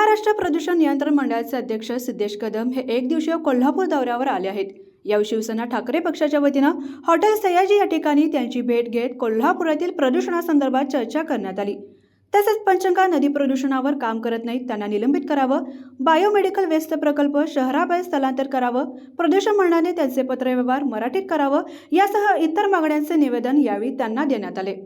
महाराष्ट्र प्रदूषण नियंत्रण मंडळाचे अध्यक्ष सिद्धेश कदम हे एक दिवसीय कोल्हापूर दौऱ्यावर आले आहेत. यावेळी शिवसेना ठाकरे पक्षाच्या वतीनं हॉटेल सयाजी या ठिकाणी त्यांची भेट घेत कोल्हापुरातील प्रदूषणासंदर्भात चर्चा करण्यात आली. तसेच पंचंगा नदी प्रदूषणावर काम करत नाहीत त्यांना निलंबित करावं बायोमेडिकल वेस्ट प्रकल्प शहराबाहेर स्थलांतर करावं प्रदूषण मंडळाने त्यांचे पत्रव्यवहार मराठीत करावं यासह इतर मागण्यांचे निवेदन यावेळी त्यांना देण्यात आले.